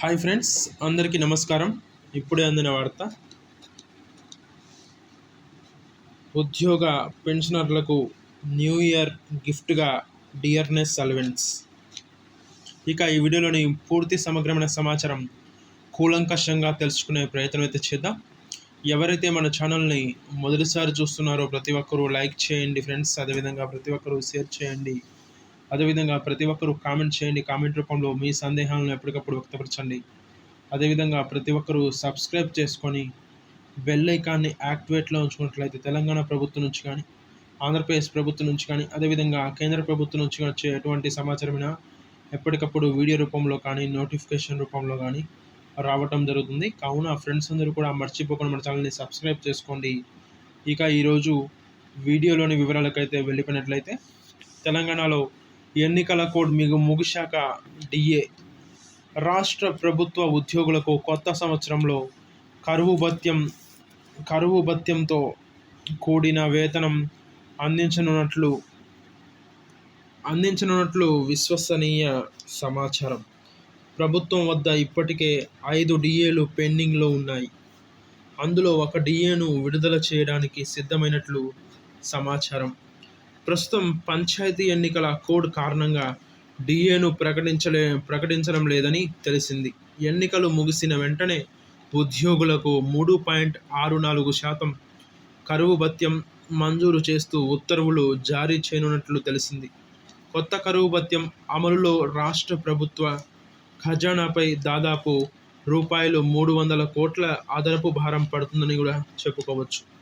Hi friends అందరికీ నమస్కారం. ఇప్పుడే అందిన వార్త. ఉద్యోగ పెన్షనర్లకు న్యూ ఇయర్ గిఫ్ట్గా డియర్నెస్ అలవెన్స్. ఇక ఈ వీడియోలోని పూర్తి సమగ్రమైన సమాచారం కూలంకషంగా తెలుసుకునే ప్రయత్నం అయితే చేద్దాం. ఎవరైతే మన ఛానల్ని మొదటిసారి చూస్తున్నారో ప్రతి ఒక్కరూ లైక్ చేయండి ఫ్రెండ్స్. అదేవిధంగా ప్రతి ఒక్కరూ షేర్ చేయండి. అదేవిధంగా ప్రతి ఒక్కరూ కామెంట్ చేయండి. కామెంట్ రూపంలో మీ సందేహాలను ఎప్పటికప్పుడు వ్యక్తపరచండి. అదేవిధంగా ప్రతి ఒక్కరూ సబ్స్క్రైబ్ చేసుకొని బెల్ ఐకాన్ని యాక్టివేట్లో ఉంచుకున్నట్లయితే తెలంగాణ ప్రభుత్వం నుంచి కానీ ఆంధ్రప్రదేశ్ ప్రభుత్వం నుంచి కానీ అదేవిధంగా కేంద్ర ప్రభుత్వం నుంచి వచ్చే ఎటువంటి సమాచారమైనా ఎప్పటికప్పుడు వీడియో రూపంలో కానీ నోటిఫికేషన్ రూపంలో కానీ రావటం జరుగుతుంది. కావున ఫ్రెండ్స్ అందరూ కూడా మర్చిపోకుండా మన ఛానల్ని సబ్స్క్రైబ్ చేసుకోండి. ఇక ఈరోజు వీడియోలోని వివరాలకైతే వెళ్ళిపోయినట్లయితే తెలంగాణలో ఎన్నికల కోడ్ మిగు ముగిశాక డిఏ. రాష్ట్ర ప్రభుత్వ ఉద్యోగులకు కొత్త సంవత్సరంలో కరువు భత్యం కరువు భత్యంతో కూడిన వేతనం అందించనున్నట్లు అందించనున్నట్లు విశ్వసనీయ సమాచారం. ప్రభుత్వం వద్ద ఇప్పటికే ఐదు డిఏలు పెండింగ్లో ఉన్నాయి. అందులో ఒక డిఏను విడుదల చేయడానికి సిద్ధమైనట్లు సమాచారం. ప్రస్తుతం పంచాయతీ ఎన్నికల కోడ్ కారణంగా డిఏను ప్రకటించలే ప్రకటించడం లేదని తెలిసింది. ఎన్నికలు ముగిసిన వెంటనే ఉద్యోగులకు మూడు పాయింట్ ఆరు నాలుగు శాతం కరువు భత్యం మంజూరు చేస్తూ ఉత్తర్వులు జారీ చేయనున్నట్లు తెలిసింది. కొత్త కరువు భత్యం అమలులో రాష్ట్ర ప్రభుత్వ ఖజానాపై దాదాపు రూపాయలు మూడు వందల కోట్ల అదనపు భారం పడుతుందని కూడా చెప్పుకోవచ్చు.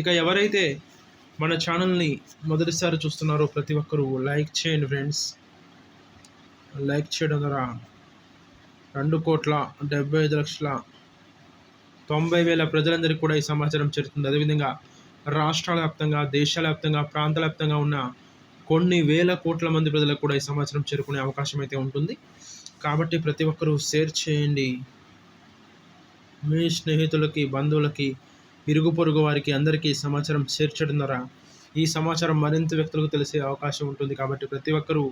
ఇక ఎవరైతే మన ఛానల్ని మొదటిసారి చూస్తున్నారో ప్రతి ఒక్కరూ లైక్ చేయండి ఫ్రెండ్స్. లైక్ చేయడం ద్వారా రెండు కోట్ల డెబ్బై ఐదు లక్షల తొంభై వేల ప్రజలందరికీ కూడా ఈ సమాచారం చేరుతుంది. అదేవిధంగా రాష్ట్రాల వ్యాప్తంగా దేశాల వ్యాప్తంగా ప్రాంతాల వ్యాప్తంగా ఉన్న కొన్ని వేల కోట్ల మంది ప్రజలకు కూడా ఈ సమాచారం చేరుకునే అవకాశం అయితే ఉంటుంది. కాబట్టి ప్రతి ఒక్కరూ షేర్ చేయండి. మీ స్నేహితులకి బంధువులకి ఇరుగు పొరుగు వారికి అందరికీ సమాచారం చేర్చడం ద్వారా ఈ సమాచారం మరింత వ్యక్తులకు తెలిసే అవకాశం ఉంటుంది కాబట్టి ప్రతి ఒక్కరూ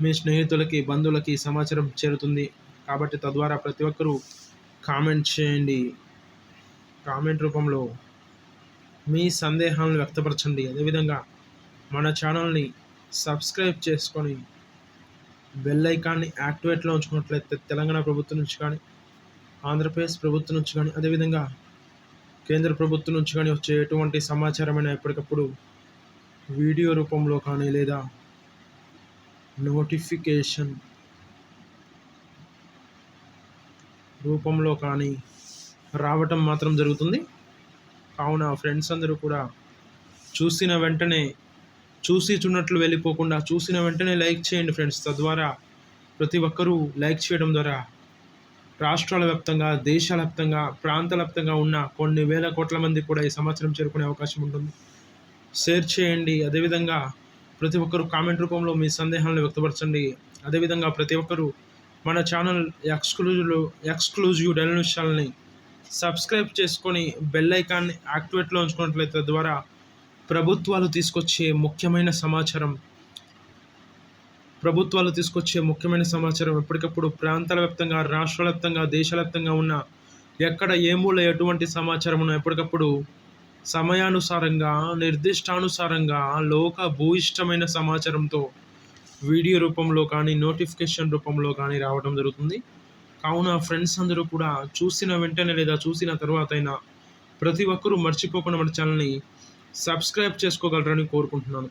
మీ స్నేహితులకి బంధువులకి సమాచారం చేరుతుంది. కాబట్టి తద్వారా ప్రతి ఒక్కరూ కామెంట్ చేయండి. కామెంట్ రూపంలో మీ సందేహాలను వ్యక్తపరచండి. అదేవిధంగా మన ఛానల్ని సబ్స్క్రైబ్ చేసుకొని బెల్ ఐకాన్ని యాక్టివేట్లో ఉంచుకున్నట్లయితే తెలంగాణ ప్రభుత్వం నుంచి కానీ ఆంధ్రప్రదేశ్ ప్రభుత్వం నుంచి కానీ అదేవిధంగా కేంద్ర ప్రభుత్వం నుంచి కానీ వచ్చే ఎటువంటి సమాచారమైన ఎప్పటికప్పుడు వీడియో రూపంలో కానీ లేదా నోటిఫికేషన్ రూపంలో కానీ రావటం మాత్రం జరుగుతుంది. కావున ఫ్రెండ్స్ అందరూ కూడా చూసిన వెంటనే చూసి చూడట్లు వెళ్ళిపోకుండా చూసిన వెంటనే లైక్ చేయండి ఫ్రెండ్స్. తద్వారా ప్రతి ఒక్కరూ లైక్ చేయడం ద్వారా రాష్ట్రాల వ్యాప్తంగా దేశాల వ్యాప్తంగా ప్రాంతాల వ్యాప్తంగా ఉన్న కొన్ని వేల కోట్ల మంది కూడా ఈ సంవత్సరం చేరుకునే అవకాశం ఉంటుంది. షేర్ చేయండి. అదేవిధంగా ప్రతి ఒక్కరు కామెంట్ రూపంలో మీ సందేహాలను వ్యక్తపరచండి. అదేవిధంగా ప్రతి ఒక్కరు మన channel exclusive exclusive daily news ఛానల్ని సబ్స్క్రైబ్ చేసుకొని బెల్ ఐకాన్ని యాక్టివేట్లో ఉంచుకున్నట్లయితే ద్వారా ప్రభుత్వాలు తీసుకొచ్చే ముఖ్యమైన సమాచారం ప్రభుత్వాలు తీసుకొచ్చే ముఖ్యమైన సమాచారం ఎప్పటికప్పుడు ప్రాంతాల వ్యాప్తంగా రాష్ట్రాల వ్యాప్తంగా దేశవ్యాప్తంగా ఉన్న ఎక్కడ ఏ మూల ఎటువంటి సమాచారం ఎప్పటికప్పుడు సమయానుసారంగా నిర్దిష్టానుసారంగా లోక భూయిష్టమైన సమాచారంతో వీడియో రూపంలో కానీ నోటిఫికేషన్ రూపంలో కానీ రావడం జరుగుతుంది. కావున ఫ్రెండ్స్ అందరూ కూడా చూసిన వెంటనే లేదా చూసిన తర్వాత అయినా ప్రతి ఒక్కరూ మర్చిపోకుండా మన ఛానల్ని సబ్స్క్రైబ్ చేసుకోగలరని కోరుకుంటున్నాను.